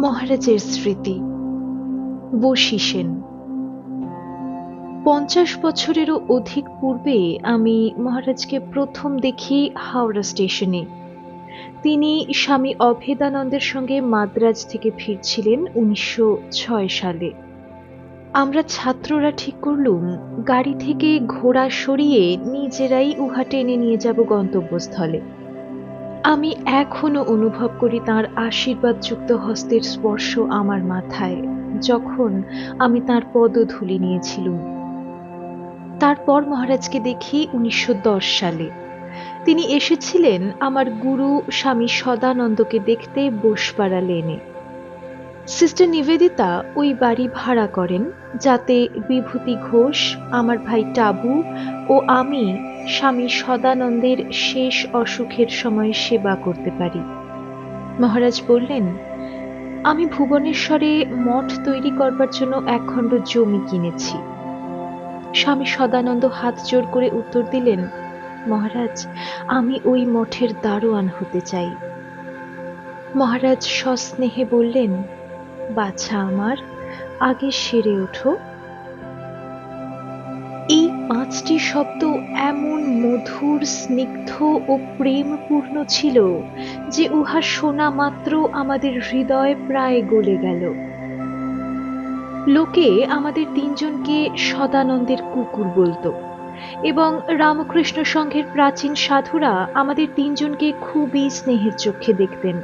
মহারাজের স্মৃতি। বশি সেন। পঞ্চাশ বছরেরও অধিক পূর্বে আমি মহারাজকে প্রথম দেখি হাওড়া স্টেশনে। তিনি স্বামী অভেদানন্দের সঙ্গে মাদ্রাজ থেকে ফিরছিলেন উনিশশো ছয় সালে। আমরা ছাত্ররা ঠিক করলুম, গাড়ি থেকে ঘোড়া সরিয়ে নিজেরাই উহা টেনে নিয়ে যাব গন্তব্যস্থলে। আমি এখনও অনুভব করি তার আশীর্বাদযুক্ত হস্তের স্পর্শ আমার মাথায়, যখন আমি তার পদধূলি নিয়েছিলুম। তারপর মহারাজকে দেখি উনিশশো দশ সালে। তিনি এসেছিলেন আমার গুরু স্বামী সদানন্দকে দেখতে বসপাড়া লেনে। সিস্টার নিবেদিতা ওই বাড়ি ভাড়া করেন, যাতে বিভূতি ঘোষ, আমার ভাই টাবু ও আমি স্বামী সদানন্দের শেষ অসুখের সময় সেবা করতে পারি। মহারাজ বললেন, আমি ভুবনেশ্বরে মঠ তৈরি করবার জন্য একখণ্ড জমি কিনেছি। স্বামী সদানন্দ হাত জোর করে উত্তর দিলেন, মহারাজ, আমি ওই মঠের দারোয়ান হতে চাই। মহারাজ সস্নেহে বললেন বাছা আমার, আগে সেরে ওঠো। এই পাঁচটি শব্দ এমন মধুর, স্নিগ্ধ ও প্রেমপূর্ণ ছিল যে উহা শোনা মাত্র আমাদের হৃদয় প্রায় গলে গেল। লোকে আমাদের তিনজনকে সদানন্দের কুকুর বলতো এবং রামকৃষ্ণ সংঘের প্রাচীন সাধুরা আমাদের তিনজনকে খুবই স্নেহের চোখে দেখতেন।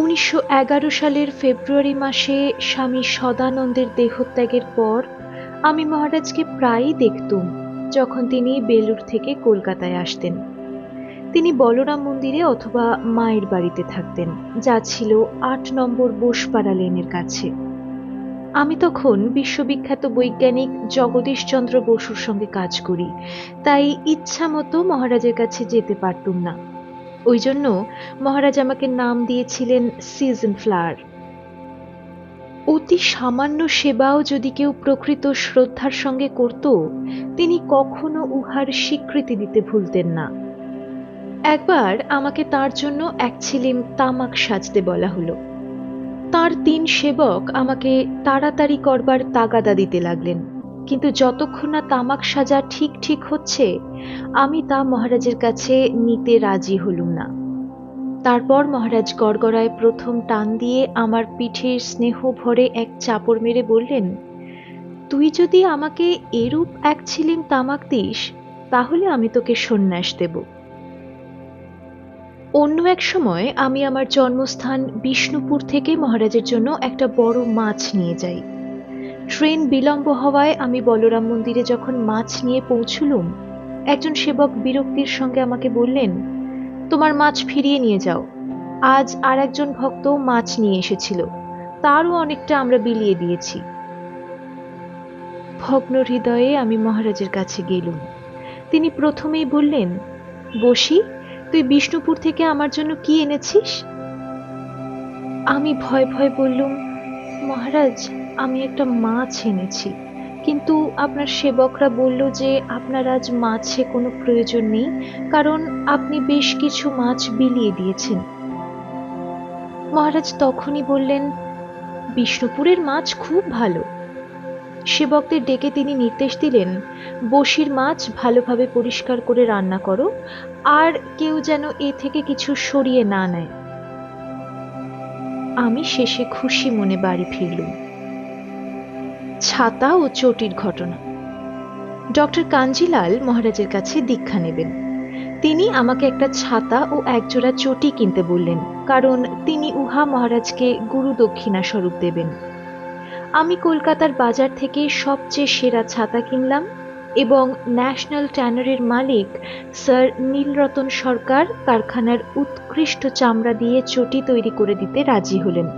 উনিশশো এগারো সালের ফেব্রুয়ারি মাসে স্বামী সদানন্দের দেহত্যাগের পর আমি মহারাজকে প্রায়ই দেখতুম যখন তিনি বেলুর থেকে কলকাতায় আসতেন। তিনি বলরাম মন্দিরে অথবা মায়ের বাড়িতে থাকতেন, যা ছিল আট নম্বর বোসপাড়া লেনের কাছে। আমি তখন বিশ্ববিখ্যাত বৈজ্ঞানিক জগদীশচন্দ্র বসুর সঙ্গে কাজ করি, তাই ইচ্ছা মতো মহারাজের কাছে যেতে পারতুম না। ওই জন্য মহারাজ আমাকে নাম দিয়েছিলেন সিজন ফ্লাওয়ার অতি সামান্য সেবাও যদি কেউ প্রকৃত শ্রদ্ধার সঙ্গে করত, তিনি কখনো উহার স্বীকৃতি দিতে ভুলতেন না। একবার আমাকে তার জন্য এক ছিলিম তামাক সাজতে বলা হলো। তার তিন সেবক আমাকে তাড়াতাড়ি করবার তাগাদা দিতে লাগলেন। কিন্তু যতক্ষণ না তামাক সাজা ঠিক ঠিক হচ্ছে, আমি তা মহারাজের কাছে নিতে রাজি হলুম না। তারপর মহারাজ গড়গড়ায় প্রথম টান দিয়ে আমার পিঠের স্নেহ ভরে এক চাপড় মেরে বললেন, তুই যদি আমাকে এরূপ এক ছিলিম তামাক দিস, তাহলে আমি তোকে সন্ন্যাস দেব। অন্য এক সময় আমি আমার জন্মস্থান বিষ্ণুপুর থেকে মহারাজের জন্য একটা বড় মাছ নিয়ে যাই। ট্রেন বিলম্ব হওয়ায় আমি বলরাম মন্দিরে যখন মাছ নিয়ে পৌঁছলুম, একজন সেবক বিরক্তির সঙ্গে আমাকে বললেন, তোমার মাছ ফিরিয়ে নিয়ে যাও। আজ আর একজন ভক্ত মাছ নিয়ে এসেছিল। তারও অনেকটা আমরা বিলিয়ে দিয়েছি। ভগ্ন হৃদয়ে আমি মহারাজের কাছে গেলুম। তিনি প্রথমেই বললেন, বসি, তুই বিষ্ণুপুর থেকে আমার জন্য কি এনেছিস? আমি ভয় ভয় বললুম, মহারাজ আমি একটা মাছ এনেছি কিন্তু আপনার সেবকরা বলল যে আপনার আজ মাছে কোনো প্রয়োজন নেই, কারণ আপনি বেশ কিছু মাছ বিলিয়ে দিয়েছেন। মহারাজ তখনই বললেন, বিষ্ণুপুরের মাছ খুব ভালো। সেবকদের ডেকে তিনি নির্দেশ দিলেন, বসির মাছ ভালোভাবে পরিষ্কার করে রান্না করো, আর কেউ যেন এ থেকে কিছু সরিয়ে না নেয়। আমি শেষে খুশি মনে বাড়ি ফিরলুম। ছাতা ও চটির ঘটনা। ডক্টর কাঞ্জিলাল মহারাজের কাছে দীক্ষা নেবেন। তিনি আমাকে একটা ছাতা ও একজোড়া চটি কিনতে বললেন, কারণ তিনি উহা মহারাজকে গুরু দক্ষিণা স্বরূপ দেবেন। আমি কলকাতার বাজার থেকে সবচেয়ে সেরা ছাতা কিনলাম এবং ন্যাশনাল ট্যানারের মালিক স্যার নীলরতন সরকার কারখানার উৎকৃষ্ট চামড়া দিয়ে চটি তৈরি করে দিতে রাজি হলেন।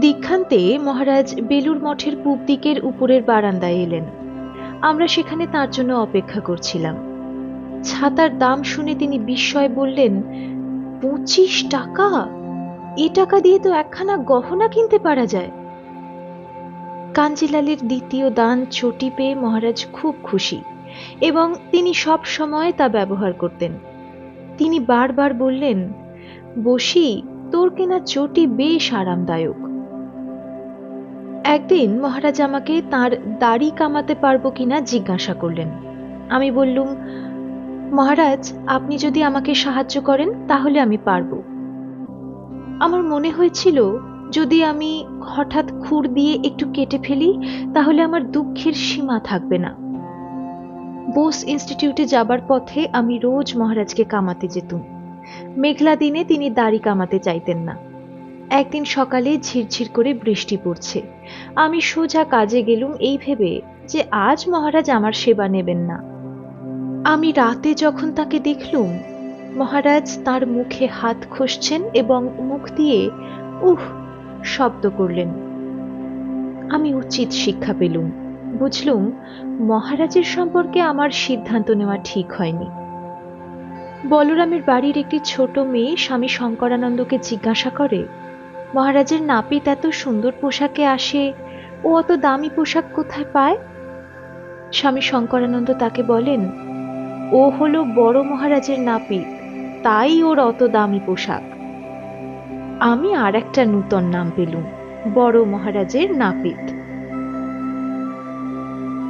দীক্ষান্তে মহারাজ বেলুর মঠের পূব দিকের উপরের বারান্দায় এলেন। আমরা সেখানে তার জন্য অপেক্ষা করছিলাম। ছাতার দাম শুনে তিনি বিস্ময় বললেন, পঁচিশ টাকা? এ টাকা দিয়ে তো একখানা গহনা কিনতে পারা যায়। কাঞ্জিলালের দ্বিতীয় দান চটি পেয়ে মহারাজ খুব খুশি এবং তিনি সব সময় তা ব্যবহার করতেন। তিনি বারবার বললেন, বসি, তোর কেনা চটি বেশ আরামদায়ক। একদিন মহারাজ আমাকে তার দাড়ি কামাতে পারব কিনা জিজ্ঞাসা করলেন। আমি বললুম, মহারাজ, আপনি যদি আমাকে সাহায্য করেন, তাহলে আমি পারব। আমার মনে হয়েছিল, যদি আমি হঠাৎ খুর দিয়ে একটু কেটে ফেলি, তাহলে আমার দুঃখের সীমা থাকবে না। বোস ইনস্টিটিউটে যাবার পথে আমি রোজ মহারাজকে কামাতে যেতুম। মেঘলা দিনে তিনি দাড়ি কামাতে চাইতেন না। একদিন সকালে ঝিরঝির করে বৃষ্টি পড়ছে। আমি সোজা কাজে গেলুম এই ভেবে যে আজ মহারাজ আমার সেবা নেবেন না। আমি রাতে যখন তাকে দেখলুম, মহারাজ তার মুখে হাত খসছেন এবং মুখ দিয়ে উহ শব্দ করলেন। আমি উচিত শিক্ষা পেলুম। বুঝলুম, মহারাজের সম্পর্কে আমার সিদ্ধান্ত নেওয়া ঠিক হয়নি। বলরামের বাড়ির একটি ছোট মেয়ে স্বামী শঙ্করানন্দকে জিজ্ঞাসা করে মহারাজের নাপিত এত সুন্দর পোশাকে আসে, ও অত দামি পোশাক কোথায় পায়? স্বামী শঙ্করানন্দ তাকে বলেন, ও হলো বড় মহারাজের নাপিত, তাই ওর অত দামি পোশাক। আমি আর একটা নূতন নাম পেলুম, বড় মহারাজের নাপিত।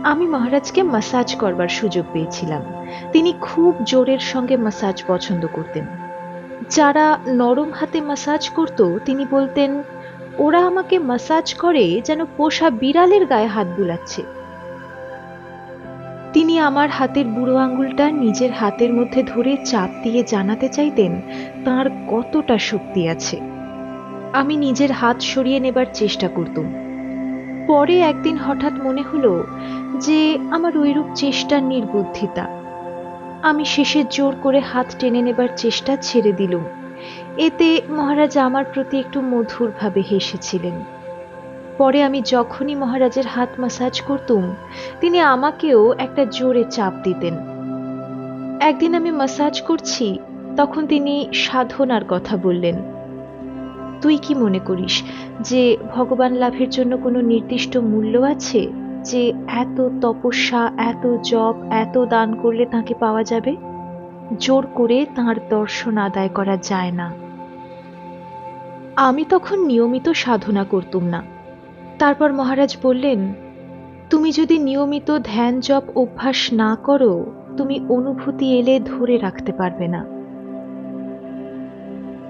আমি মহারাজকে মাসাজ করবার সুযোগ পেয়েছিলাম। তিনি খুব জোরের সঙ্গে মাসাজ পছন্দ করতেন। যারা নরম হাতে মাসাজ করত, তিনি বলতেন, ওরা আমাকে মাসাজ করে যেন পোষা বিড়ালের গায়ে হাত বুলাচ্ছে। তিনি আমার হাতের বুড়ো আঙুলটা নিজের হাতের মধ্যে ধরে চাপ দিয়ে জানাতে চাইতেন, তার কতটা শক্তি আছে? আমি নিজের হাত সরিয়ে নেবার চেষ্টা করতুম। পরে একদিন হঠাৎ মনে হলো যে, আমার ওইরূপ চেষ্টার নির্বুদ্ধিতা। আমি শেষে জোর করে হাত টেনে নেবার চেষ্টা ছেড়ে দিলুম। এতে মহারাজ আমার প্রতি একটু মধুরভাবে হেসেছিলেন। পরে আমি যখনই মহারাজের হাত মাসাজ করতুম, তিনি আমাকেও একটা জোরে চাপ দিতেন। একদিন আমি মাসাজ করছি, তখন তিনি সাধনার কথা বললেন। তুই কি মনে করিস যে ভগবান লাভের জন্য কোনো নির্দিষ্ট মূল্য আছে? যে এত তপস্যা, এত জপ, এত দান করলে তাকে পাওয়া যাবে? জোর করে তার দর্শন আদায় করা যায় না। আমি তখন নিয়মিত সাধনা করতুম না। তারপর মহারাজ বললেন, তুমি যদি নিয়মিত ধ্যান, জপ অভ্যাস না করো, তুমি অনুভূতি এলে ধরে রাখতে পারবে না।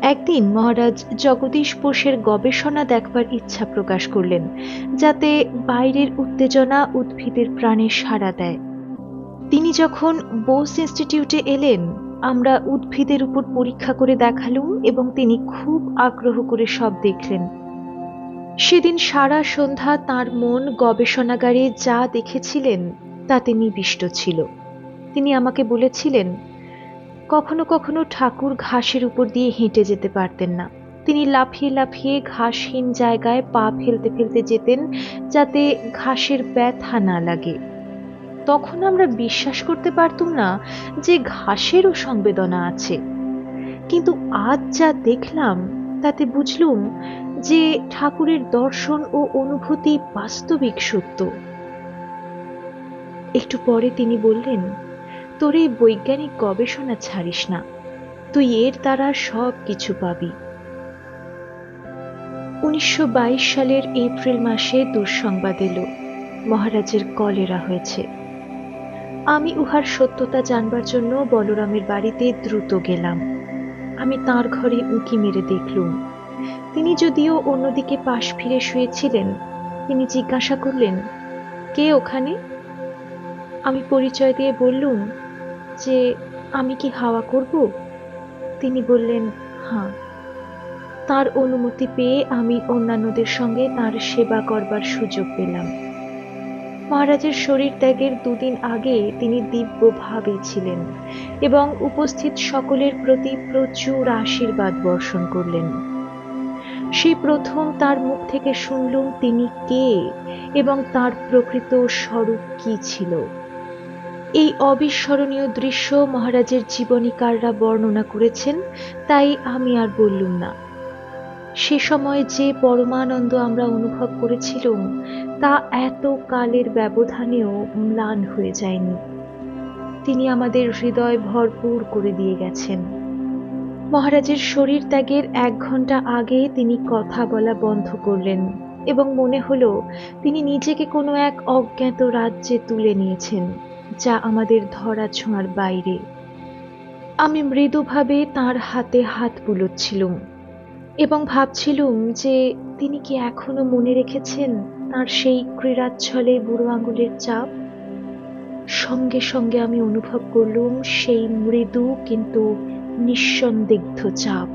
একদিন মহারাজ জগদীশ বোসের গবেষণা দেখবার ইচ্ছা প্রকাশ করলেন, যাতে বাইরের উত্তেজনা উদ্ভিদের প্রাণে সাড়া দেয়। তিনি যখন বোস ইনস্টিটিউটে এলেন, আমরা উদ্ভিদের উপর পরীক্ষা করে দেখালুম এবং তিনি খুব আগ্রহ করে সব দেখলেন। সেদিন সারা সন্ধ্যা তার মন গবেষণাগারে যা দেখেছিলেন, তাতে নিবিষ্ট ছিল। তিনি আমাকে বলেছিলেন কখনো কখনো ঠাকুর ঘাসের উপর দিয়ে হেঁটে যেতে পারতেন না। তিনি লাফিয়ে লাফিয়ে ঘাসহীন জায়গায় পা ফেলতে ফেলতে যেতেন যাতে ঘাসের ব্যথা না লাগে। তখন আমরা বিশ্বাস করতে পারতুম না যে ঘাসেরও সংবেদনা আছে। কিন্তু আজ যা দেখলাম, তাতে বুঝলুম যে ঠাকুরের দর্শন ও অনুভূতি বাস্তবিক সত্য। একটু পরে তিনি বললেন তোর এই বৈজ্ঞানিক গবেষণা ছাড়িস না। তুই এর দ্বারা সব কিছু পাবি। উনিশশো বাইশ সালের এপ্রিল মাসে দুঃসংবাদ এলো। মহারাজের কলেরা হয়েছে। আমি উহার সত্যতা জানবার জন্য বলরামের বাড়িতে দ্রুত গেলাম। আমি তার ঘরে উঁকি মেরে দেখলুম। তিনি যদিও অন্যদিকে পাশ ফিরে শুয়েছিলেন, তিনি জিজ্ঞাসা করলেন, কে ওখানে? আমি পরিচয় দিয়ে বললুম যে আমি কি হাওয়া করব? তিনি বললেন হ্যাঁ। তার অনুমতি পেয়ে আমি অন্যান্যদের সঙ্গে তার সেবা করবার সুযোগ পেলাম। মহারাজের শরীর ত্যাগের দুদিন আগে তিনি দিব্যভাবে ছিলেন এবং উপস্থিত সকলের প্রতি প্রচুর আশীর্বাদ বর্ষণ করলেন। সেই প্রথম তার মুখ থেকে শুনলুম তিনি কে এবং তার প্রকৃত স্বরূপ কি ছিল। এই অবিস্মরণীয় দৃশ্য মহারাজের জীবনীকাররা বর্ণনা করেছেন, তাই আমি আর বললুম না। সে সময় যে পরমানন্দ আমরা অনুভব করেছিলাম, তা এত কালের ব্যবধানেও ম্লান হয়ে যায়নি। তিনি আমাদের হৃদয় ভরপুর করে দিয়ে গেছেন। মহারাজের শরীর ত্যাগের এক ঘণ্টা আগে তিনি কথা বলা বন্ধ করলেন এবং মনে হলো তিনি নিজেকে কোনো এক অজ্ঞাত রাজ্যে তুলে নিয়েছেন। যা আমাদের ধরা ছোঁয়ার বাইরে। আমি মৃদুভাবে তার হাতে হাত বুলোচ্ছিলুম এবং ভাবছিলুম যে তিনি কি এখনও মনে রেখেছেন তার সেই ক্রীড়াচ্ছলে বুড়ো আঙুলের চাপ? সঙ্গে সঙ্গে আমি অনুভব করলুম সেই মৃদু কিন্তু নিঃসন্দিগ্ধ চাপ,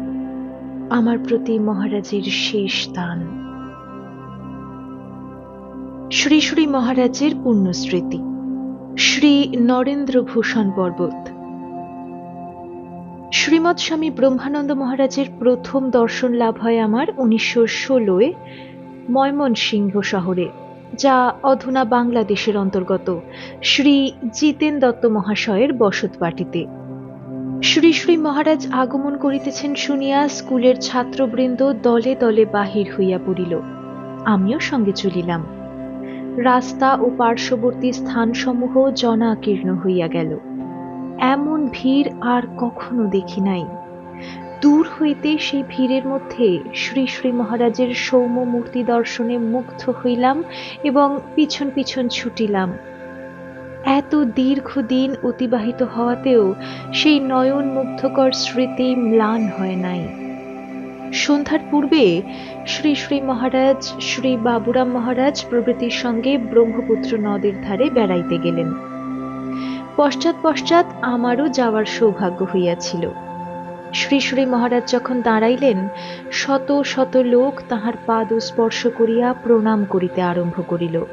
আমার প্রতি মহারাজের শেষ দান। শ্রী শ্রী মহারাজের পুণ্যস্মৃতি। শ্রী নরেন্দ্র ভূষণ পর্বত। শ্রীমৎ স্বামী ব্রহ্মানন্দ মহারাজের প্রথম দর্শন লাভ হয় আমার উনিশশো ষোলোয় ময়মনসিংহ শহরে, যা অধুনা বাংলাদেশের অন্তর্গত শ্রী জিতেন দত্ত মহাশয়ের বসত বাটিতে শ্রী শ্রী মহারাজ আগমন করিতেছেন শুনিয়া স্কুলের ছাত্রবৃন্দ দলে দলে বাহির হইয়া পড়িল। আমিও সঙ্গে চলিলাম। রাস্তা ও পার্শ্ববর্তী স্থানসমূহ জনাকীর্ণ হইয়া গেল। এমন ভিড় আর কখনো দেখি নাই। দূর হইতে সেই ভিড়ের মধ্যে শ্রী শ্রী মহারাজের সৌম্য মূর্তি দর্শনে মুগ্ধ হইলাম এবং পিছন পিছন ছুটিলাম। এত দীর্ঘদিন অতিবাহিত হওয়াতেও সেই নয়ন মুগ্ধকর স্মৃতি ম্লান হয় নাই। সন্ধ্যার পূর্বে শ্রী শ্রী মহারাজ, শ্রী বাবুরাম মহারাজ প্রভৃতির সঙ্গে ব্রহ্মপুত্র নদের ধারে বেড়াইতে গেলেন। পশ্চাৎ পশ্চাৎ আমারও যাওয়ার সৌভাগ্য হইয়াছিল। শ্রী শ্রী মহারাজ যখন দাঁড়াইলেন, শত শত লোক তাহার পাদ স্পর্শ করিয়া প্রণাম করিতে আরম্ভ করিল।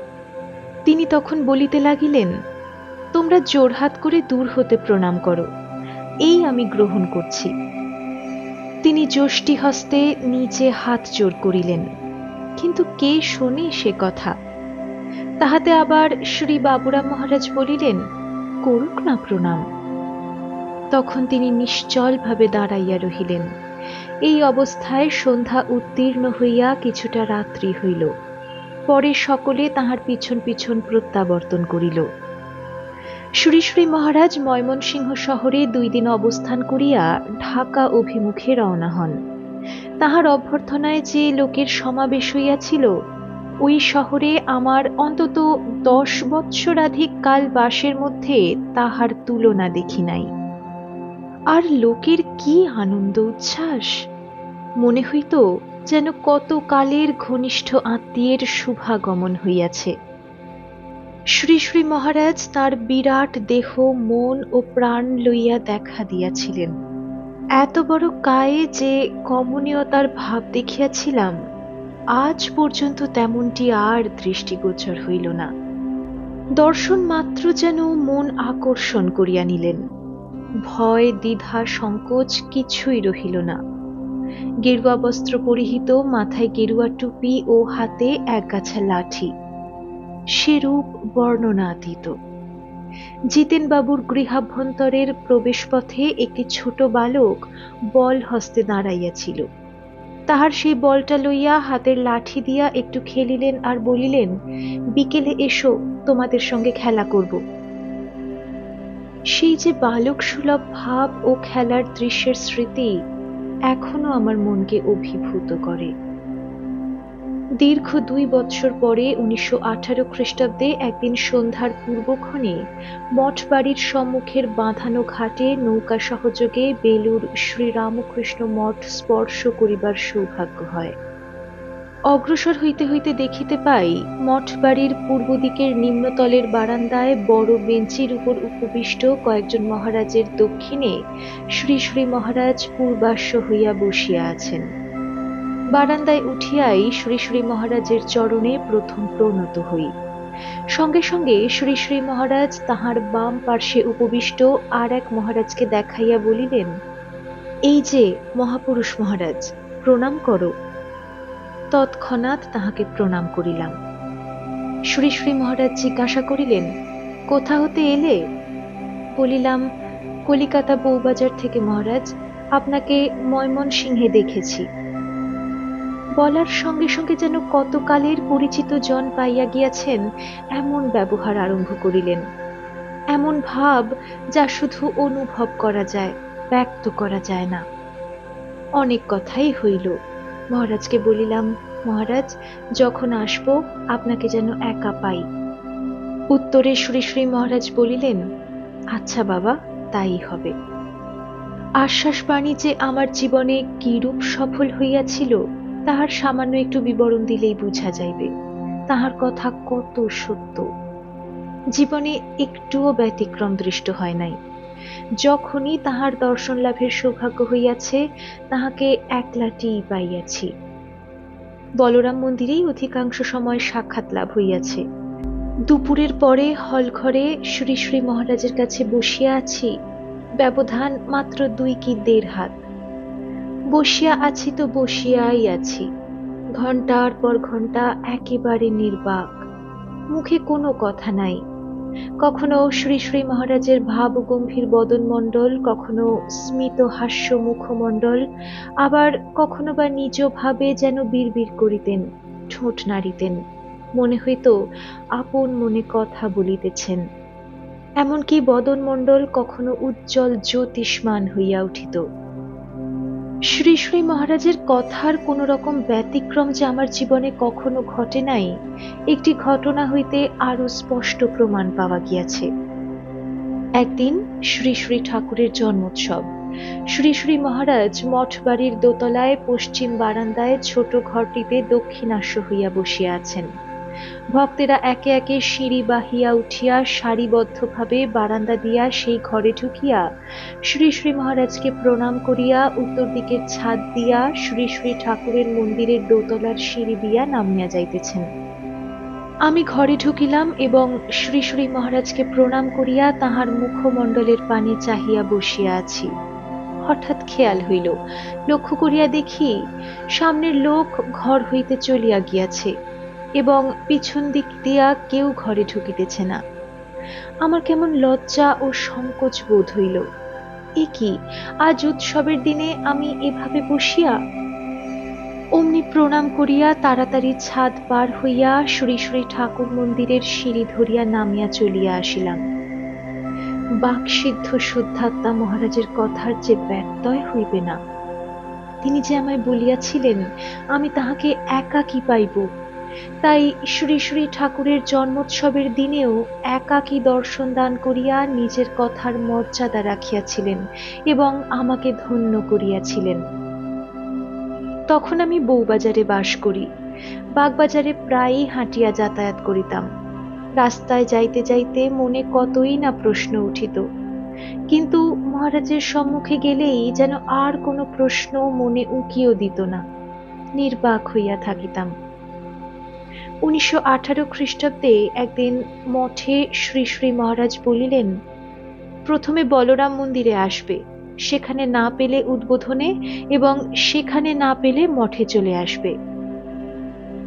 তিনি তখন বলিতে লাগিলেন, তোমরা জোরহাত করে দূর হতে প্রণাম করো। এই আমি গ্রহণ করছি। তিনি যষ্টি হস্তে নিচে হাত জোর করিলেন। কিন্তু কে শোনে সে কথা? তাহাতে আবার শ্রী বাবুরাম মহারাজ বলিলেন, করুক না প্রণাম। তখন তিনি নিশ্চলভাবে দাঁড়াইয়া রহিলেন। এই অবস্থায় সন্ধ্যা উত্তীর্ণ হইয়া কিছুটা রাত্রি হইল। পরে সকলে তাহার পিছন পিছন প্রত্যাবর্তন করিল। শ্রী মহারাজ ময়মনসিংহ শহরে দুই দিন অবস্থান করিয়া ঢাকা অভিমুখে রওনা হন। তাহার অভ্যর্থনায় যে লোকের সমাবেশ হইয়াছিল, ওই শহরে আমার অন্তত দশ বৎসরাধিক কাল বাসের মধ্যে তাহার তুলনা দেখি নাই। আর লোকের কি আনন্দ উচ্ছ্বাস! মনে হইত যেন কত কালের ঘনিষ্ঠ আত্মীয়ের শুভাগমন হইয়াছে। শ্রী শ্রী মহারাজ তার বিরাট দেহ, মন ও প্রাণ লইয়া দেখা দিয়াছিলেন। এত বড় কায়ে যে কমনীয়তার ভাব দেখিয়াছিলাম, আজ পর্যন্ত তেমনটি আর দৃষ্টিগোচর হইল না। দর্শন মাত্র যেন মন আকর্ষণ করিয়া নিলেন। ভয়, দ্বিধা, সংকোচ কিছুই রহিল না। গেরুয়া বস্ত্র পরিহিত, মাথায় গেরুয়া টুপি ও হাতে একগাছা লাঠি। সেরূপ বর্ণনাতীত। জিতেনবাবুর গৃহাভ্যন্তরের প্রবেশপথে একটি ছোট বালক বল হস্তে দাঁড়াইয়াছিল। তাহার সেই বলটা লইয়া হাতের লাঠি দিয়া একটু খেলিলেন আর বলিলেন, বিকেলে এসো, তোমাদের সঙ্গে খেলা করব। সেই যে বালক সুলভ ভাব ও খেলার দৃশ্যের স্মৃতি এখনও আমার মনকে অভিভূত করে। দীর্ঘ দুই বৎসর পরে উনিশশো আঠারো খ্রিস্টাব্দে একদিন সন্ধ্যার পূর্বক্ষণে মঠ বাড়ির সম্মুখের বাঁধানো ঘাটে নৌকা সহযোগে বেলুর শ্রীরামকৃষ্ণ মঠ স্পর্শ করিবার সৌভাগ্য হয়। অগ্রসর হইতে হইতে দেখিতে পাই মঠ বাড়ির পূর্ব দিকের নিম্নতলের বারান্দায় বড় বেঞ্চির উপর উপবিষ্ট কয়েকজন মহারাজের দক্ষিণে শ্রী শ্রী মহারাজ পূর্বাশ্ব হইয়া বসিয়া আছেন। বারান্দায় উঠিয়াই শ্রী শ্রী মহারাজের চরণে প্রথম প্রণত হই। সঙ্গে সঙ্গে শ্রী শ্রী মহারাজ তাহার বাম পার্শ্বে উপবিষ্ট আর এক মহারাজকে দেখাইয়া বলিলেন, এই যে মহাপুরুষ মহারাজ, প্রণাম করো। তৎক্ষণাৎ তাহাকে প্রণাম করিলাম। শ্রী শ্রী মহারাজ জিজ্ঞাসা করিলেন, কোথা হতে এলে? বলিলাম, কলিকাতা বউবাজার থেকে মহারাজ, আপনাকে ময়মন সিংহে দেখেছি। বলার সঙ্গে সঙ্গে যেন কতকালের পরিচিত জন পাইয়া গিয়াছেন, এমন ব্যবহার আরম্ভ করিলেন। এমন ভাব যা শুধু অনুভব করা যায়, ব্যক্ত করা যায় না। অনেক কথাই হইল। মহারাজকে বলিলাম, মহারাজ, যখন আসব, আপনাকে যেন একা পাই। উত্তরে শ্রী শ্রী মহারাজ বলিলেন আচ্ছা বাবা, তাই হবে। আশ্বাস বাণী যে আমার জীবনে কিরূপ সফল হইয়াছিল তাহার সামান্য একটু বিবরণ দিলেই বুঝা যাইবে, তাহার কথা কত সত্য। জীবনে একটুও ব্যতিক্রম দৃষ্ট হয় নাই। যখনই তাহার দর্শন লাভের সৌভাগ্য হইয়াছে, তাহাকে একলাটিই পাইয়াছি। বলরাম মন্দিরেই অধিকাংশ সময় সাক্ষাৎ লাভ হইয়াছে। দুপুরের পরে হলঘরে শ্রী শ্রী মহারাজের কাছে বসিয়া আছি, ব্যবধান মাত্র দুই কি দেড় হাত। বসিয়া আছি তো বসিয়াই আছি। ঘণ্টার পর ঘণ্টা একেবারে নির্বাক। মুখে কোনো কথা নাই। কখনো শ্রী শ্রী মহারাজের ভাব গম্ভীর বদনমণ্ডল, কখনো স্মিত হাস্য মুখমণ্ডল, আবার কখনো বা নিজ ভাবে যেন বিড়বিড় করিতেন, ঠোঁট নাড়িতেন, মনে হইত আপন মনে কথা বলিতেছেন। এমনকি বদনমণ্ডল কখনো উজ্জ্বল জ্যোতিষ্মান হইয়া উঠিত। শ্রী শ্রী মহারাজের কথার কোন রকম ব্যতিক্রম যে আমার জীবনে কখনো ঘটে নাই, একটি ঘটনা হইতে আরও স্পষ্ট প্রমাণ পাওয়া গিয়াছে। একদিন শ্রী শ্রী ঠাকুরের জন্মোৎসব। শ্রী শ্রী মহারাজ মঠ বাড়ির দোতলায় পশ্চিম বারান্দায় ছোট ঘরটিতে দক্ষিণাস্য হইয়া বসিয়া আছেন। ভক্তেরা একে একে সিঁড়ি বাহিয়া উঠিয়া সারিবদ্ধভাবে বারান্দা দিয়া সেই ঘরে ঢুকিয়া শ্রী শ্রী মহারাজকে প্রণাম করিয়া উত্তর দিকের ছাদ দিয়া শ্রী শ্রী ঠাকুরের মন্দিরের দোতলার সিঁড়ি দিয়া নামিয়া যাইতেছেন। আমি ঘরে ঢুকিলাম এবং শ্রী শ্রী মহারাজকে প্রণাম করিয়া তাহার মুখমণ্ডলের পানে চাহিয়া বসিয়া আছি। হঠাৎ খেয়াল হইল, লক্ষ্য করিয়া দেখি সামনের লোক ঘর হইতে চলিয়া গিয়াছে। এবং পিছন দিক দিয়া কেউ ঘরে ঢুকিতেছে না। আমার কেমন লজ্জা ও সংকোচ বোধ হইল। এ কি, আজ উৎসবের দিনে আমি এভাবে বসিয়া? অমনি প্রণাম করিয়া তাড়াতাড়ি ছাদ পার হইয়া শ্রী শ্রী ঠাকুর মন্দিরের সিঁড়ি ধরিয়া নামিয়া চলিয়া আসিলাম। বাকসিদ্ধ শুদ্ধাত্মা মহারাজের কথার যে ব্যত্যয় হইবে না। তিনি যে আমায় বলিয়াছিলেন, আমি তাহাকে একা কি পাইব? তাই শ্রী শ্রী ঠাকুরের জন্মোৎসবের দিনেও একাকী দর্শন দান করিয়া নিজের কথার মর্যাদা রাখিয়াছিলেন এবং আমাকে ধন্য করিয়াছিলেন। তখন আমি বউবাজারে বাস করি। বাগবাজারে প্রায়ই হাঁটিয়া যাতায়াত করিতাম। রাস্তায় যাইতে যাইতে মনে কতই না প্রশ্ন উঠিত। কিন্তু মহারাজের সম্মুখে গেলেই যেন আর কোনো প্রশ্ন মনে উকিও দিত না। নির্বাক হইয়া থাকিতাম। উনিশশো আঠারো খ্রিস্টাব্দে একদিন মঠে শ্রী শ্রী মহারাজ বলিলেন, প্রথমে বলরাম মন্দিরে আসবে। সেখানে না পেলে উদ্বোধনে এবং সেখানে না পেলে মঠে চলে আসবে।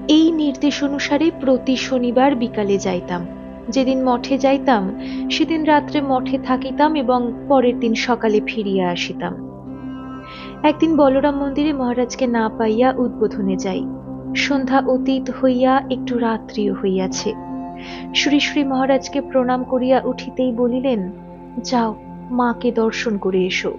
এই নির্দেশ অনুসারে প্রতি শনিবার বিকালে যাইতাম। যেদিন মঠে যাইতাম, সেদিন রাত্রে মঠে থাকিতাম এবং পরের দিন সকালে ফিরিয়া আসিতাম। একদিন বলরাম মন্দিরে মহারাজকে না পাইয়া উদ্বোধনে যাই। সন্ধ্যা অতীত হইয়া একটু রাত্রিও হইয়াছে। শ্রী শ্রী মহারাজকে প্রণাম করিয়া উঠিতেই বলিলেন, যাও, মাকে দর্শন করে এসো।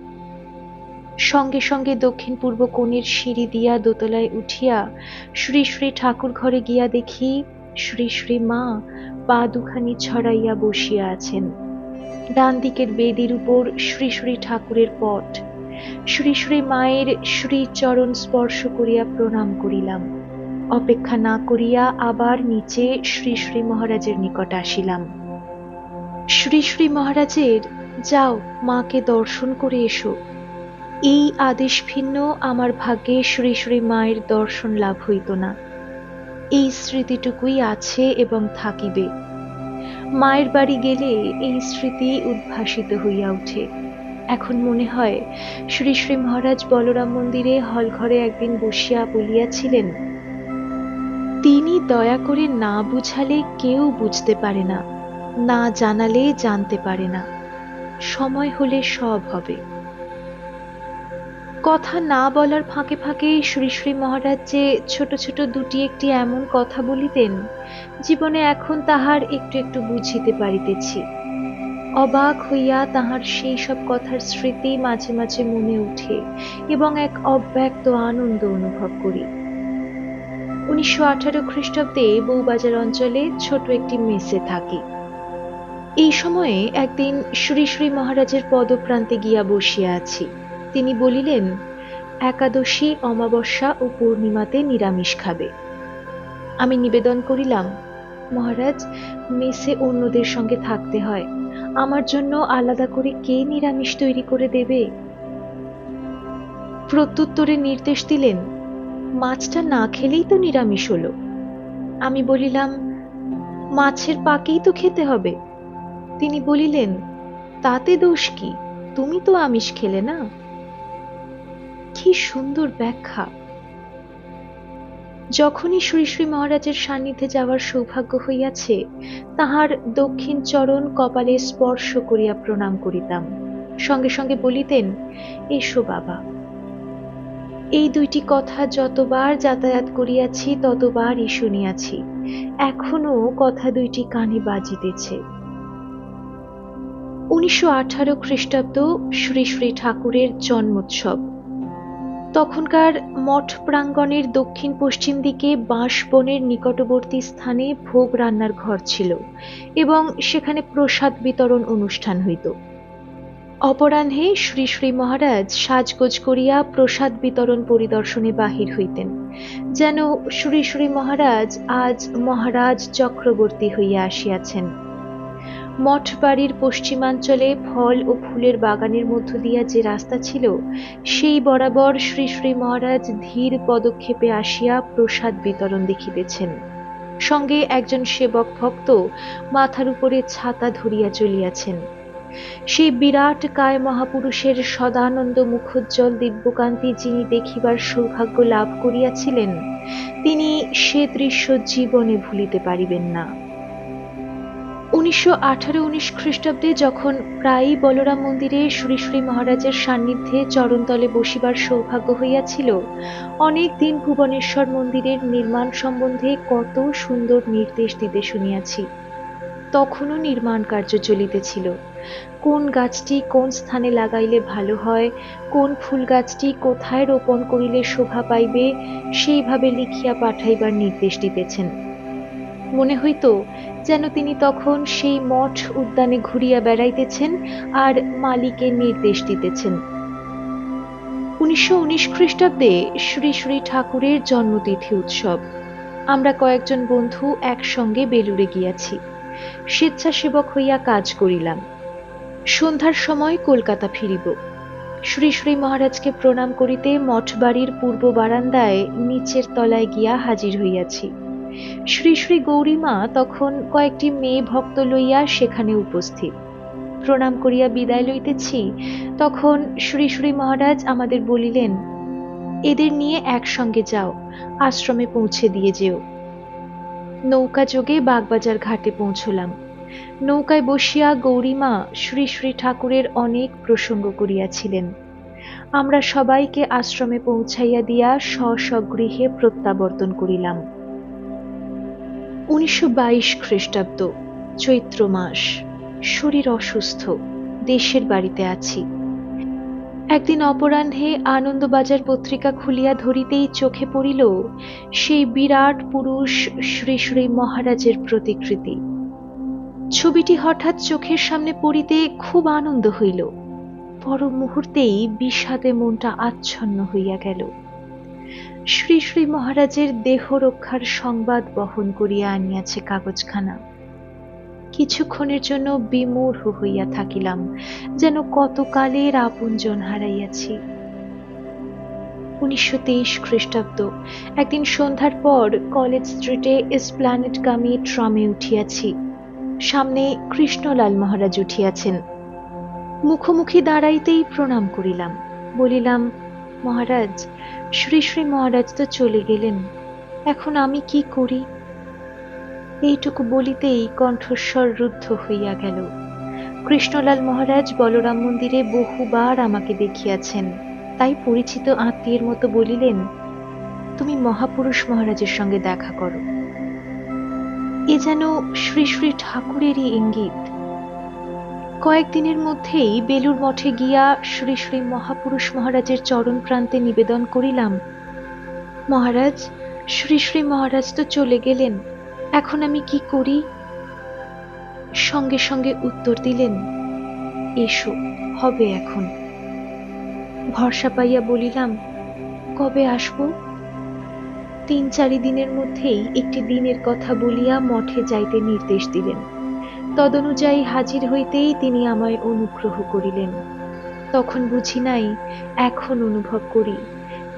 সঙ্গে সঙ্গে দক্ষিণ পূর্ব কোণের সিঁড়ি দিয়া দোতলায় উঠিয়া শ্রী শ্রী ঠাকুর ঘরে গিয়া দেখি শ্রী শ্রী মা পা দুখানি ছড়াইয়া বসিয়া আছেন। ডান দিকের বেদির উপর শ্রী শ্রী ঠাকুরের পট। শ্রী শ্রী মায়ের শ্রী চরণ স্পর্শ করিয়া প্রণাম করিলাম। অপেক্ষা না করিয়া আবার নিচে শ্রী শ্রী মহারাজের নিকট আসিলাম। শ্রী শ্রী মহারাজের, যাও, মাকে দর্শন করে এসো। এই আদেশ ভিন্ন আমার ভাগ্যে শ্রী শ্রী মায়ের দর্শন লাভ হইত না। এই স্মৃতিটুকুই আছে এবং থাকিবে। মায়ের বাড়ি গেলে এই স্মৃতি উদ্ভাসিত হইয়া ওঠে। এখন মনে হয়, শ্রী শ্রী মহারাজ বলরাম মন্দিরে হলঘরে একদিন বসিয়া বলিয়াছিলেন তিনি দয়া করে না বুঝালে কেউ বুঝতে পারে না না জানালে জানতে পারে না। সময় হলে সব হবে। কথা না বলার ফাঁকে ফাঁকে শ্রী শ্রী মহারাজ যে ছোট ছোট দুটি একটি এমন কথা বলিতেন, জীবনে এখন তাহার একটু একটু বুঝিতে পারিতেছি। অবাক হইয়া তাহার সেই সব কথার স্মৃতি মাঝে মাঝে মনে উঠে এবং এক অব্যক্ত আনন্দ অনুভব করি। উনিশশো আঠারো খ্রিস্টাব্দে বউবাজার অঞ্চলে ছোট একটি মেসে থাকি। এই সময়ে একদিন শ্রী শ্রী মহারাজের পদপ্রান্তে গিয়া বসিয়া আছি। তিনি বলিলেন, একাদশী, অমাবস্যা ও পূর্ণিমাতে নিরামিষ খাবে। আমি নিবেদন করিলাম, মহারাজ, মেসে অন্যদের সঙ্গে থাকতে হয়। আমার জন্য আলাদা করে কে নিরামিষ তৈরি করে দেবে? প্রত্যুত্তরে নির্দেশ দিলেন মাছটা না খেলেই তো নিরামিষ হলো। আমি বলিলাম, মাছের পাকেই তো খেতে হবে। তিনি বলিলেন, তাতে দোষ কি? তুমি তো আমিষ খেলে না। কি সুন্দর ব্যাখ্যা। যখনই শ্রী শ্রী মহারাজের সান্নিধ্যে যাওয়ার সৌভাগ্য হইয়াছে, তাহার দক্ষিণ চরণ কপালে স্পর্শ করিয়া প্রণাম করিতাম। সঙ্গে সঙ্গে বলিতেন, এসো বাবা এই দুইটি কথা যতবার যাতায়াত করিয়াছি, ততবারই শুনিয়াছি। এখনও কথা দুইটি কানে বাজিতেছে। উনিশশো আঠারো খ্রিস্টাব্দ শ্রী শ্রী ঠাকুরের জন্মোৎসব। তখনকার মঠ প্রাঙ্গণের দক্ষিণ পশ্চিম দিকে বাঁশ বনের নিকটবর্তী স্থানে ভোগ রান্নার ঘর ছিল এবং সেখানে প্রসাদ বিতরণ অনুষ্ঠান হইত। অপরাহ্নে শ্রী শ্রী মহারাজ সাজগোজ করিয়া প্রসাদ বিতরণ পরিদর্শনে বাহির হইতেন, যেন শ্রী শ্রী মহারাজ আজ মহারাজ চক্রবর্তী হইয়া আসিয়াছেন। মঠ বাড়ির পশ্চিমাঞ্চলে ফল ও ফুলের বাগানের মধ্য দিয়া যে রাস্তা ছিল, সেই বরাবর শ্রী শ্রী মহারাজ ধীর পদক্ষেপে আসিয়া প্রসাদ বিতরণ দেখিতেছেন সঙ্গে একজন সেবক ভক্ত মাথার উপরে ছাতা ধরিয়া চলিয়াছেন। সেই বিরাট কায় মহাপুরুষের সদানন্দ মুখোজ্জ্বল দিব্যকান্তি যিনি দেখিবার সৌভাগ্য লাভ করিয়াছিলেন, তিনি সে দৃশ্য জীবনে ভুলিতে পারিবেন না। উনিশশো আঠারো উনিশ খ্রিস্টাব্দে যখন প্রায়ই বলরাম মন্দিরে শ্রী শ্রী মহারাজের সান্নিধ্যে চরণতলে বসিবার সৌভাগ্য হইয়াছিল, অনেক দিন ভুবনেশ্বর মন্দিরের নির্মাণ সম্বন্ধে কত সুন্দর নির্দেশ দিতে শুনিয়াছি। তখনও নির্মাণ কার্য চলিতেছিল। কোন গাছটি কোন স্থানে লাগাইলে ভালো হয়, কোন ফুল গাছটি কোথায় রোপণ করিলে শোভা পাইবে, সেইভাবে লিখিয়া পাঠাইবার নির্দেশ দিতেছেন। মনে হইত যেন তিনি তখন সেই মঠ উদ্যানে ঘুরিয়া বেড়াইতেছেন আর মালিকের নির্দেশ দিতেছেন। উনিশশো উনিশ খ্রিস্টাব্দে শ্রী শ্রী ঠাকুরের জন্মতিথি উৎসব। আমরা কয়েকজন বন্ধু একসঙ্গে বেলুড়ে গিয়াছি। স্বেচ্ছাসেবক হইয়া কাজ করিলাম। সন্ধ্যার সময় কলকাতা ফিরিব। শ্রী শ্রী মহারাজকে প্রণাম করিতে মঠবাড়ির পূর্ব বারান্দায় নিচের তলায় গিয়া হাজির হইয়াছি। শ্রী শ্রী গৌরীমা তখন কয়েকটি মেয়ে ভক্ত লইয়া সেখানে উপস্থিত। প্রণাম করিয়া বিদায় লইতেছি, তখন শ্রী শ্রী মহারাজ আমাদের বলিলেন, এদের নিয়ে একসঙ্গে যাও, আশ্রমে পৌঁছে দিয়ে যেও। নৌকা যোগে বাগবাজার ঘাটে পৌঁছলাম। নৌকায় বসিয়া গৌরীমা শ্রী শ্রী ঠাকুরের অনেক প্রসঙ্গ করিয়াছিলেন। আমরা সবাইকে আশ্রমে পৌঁছাইয়া দিয়া স্বস্বগৃহে প্রত্যাবর্তন করিলাম। উনিশশো বাইশ খ্রিস্টাব্দ, চৈত্র মাস। শরীর অসুস্থ, দেশের বাড়িতে আছি। একদিন অপরাহ্নে আনন্দবাজার পত্রিকা খুলিয়া ধরিতেই চোখে পড়িল সেই বিরাট পুরুষ শ্রী শ্রী মহারাজের প্রতিকৃতি। ছবিটি হঠাৎ চোখের সামনে পড়িতে খুব আনন্দ হইল। পর মুহূর্তেই বিষাদে মনটা আচ্ছন্ন হইয়া গেল। শ্রী শ্রী মহারাজের দেহ রক্ষার সংবাদ বহন করিয়া আনিয়াছে কাগজখানা। কিছুক্ষণের জন্য বিমূঢ় হইয়া থাকিলাম, যেন কতকালের আপনজন হারাইয়াছি। উনিশশো তেইশ খ্রিস্টাব্দ, একদিন সন্ধ্যার পর কলেজ স্ট্রিটে এসপ্ল্যানেটগামী ট্রামে উঠিয়াছি। সামনে কৃষ্ণলাল মহারাজ উঠিয়াছেন। মুখোমুখি দাঁড়াইতেই প্রণাম করিলাম। বলিলাম, মহারাজ, শ্রী শ্রী মহারাজ তো চলে গেলেন, এখন আমি কি করি? এইটুকু বলিতেই কণ্ঠস্বর রুদ্ধ হইয়া গেল। কৃষ্ণলাল মহারাজ বলরাম মন্দিরে বহুবার আমাকে দেখিয়াছেন। তাই পরিচিত আত্মীয়ের মতো বলিলেন, তুমি মহাপুরুষ মহারাজের সঙ্গে দেখা করো। এ যেন শ্রী শ্রী ঠাকুরেরই ইঙ্গিত। কয়েকদিনের মধ্যেই বেলুর মঠে গিয়া শ্রী শ্রী মহাপুরুষ মহারাজের চরণ প্রান্তে নিবেদন করিলাম। মহারাজ, শ্রী শ্রী মহারাজ তো চলে গেলেন। এখন আমি কি করি? সঙ্গে সঙ্গে উত্তর দিলেন, এসো, হবে এখন। ভরসা পাইয়া বলিলাম, কবে আসব? তিন চারি দিনের মধ্যেই একটি দিনের কথা বলিয়া মঠে যাইতে নির্দেশ দিলেন। তদনুযায়ী হাজির হইতেই তিনি আমায় অনুগ্রহ করিলেন। তখন বুঝি নাই, এখন অনুভব করি।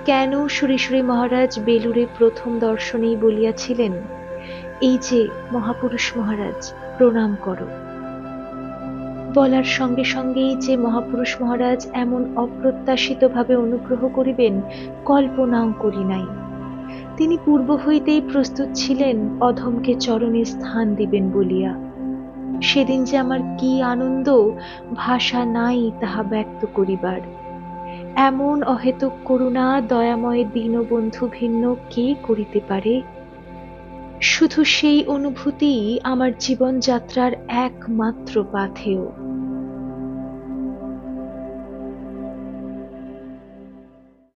কেন শ্রী মহারাজ বেলুরে প্রথম দর্শনেই বলিয়াছিলেন এই যে মহাপুরুষ মহারাজ, প্রণাম করো। বলার সঙ্গে সঙ্গেই যে মহাপুরুষ মহারাজ এমন অপ্রত্যাশিতভাবে অনুগ্রহ করিবেন, কল্পনাও করি নাই। তিনি পূর্ব হইতেই প্রস্তুত ছিলেন, অধমকে চরণে স্থান দিবেন বলিয়া। সেদিন যে আমার কি আনন্দ, ভাষা নাই তাহা ব্যক্ত করিবার। এমন অহেতুক করুণা, দয়াময় দীনবন্ধু ভিন্ন কে করিতে পারে? শুধু সেই অনুভূতি আমার জীবনযাত্রার একমাত্র পাথেয়।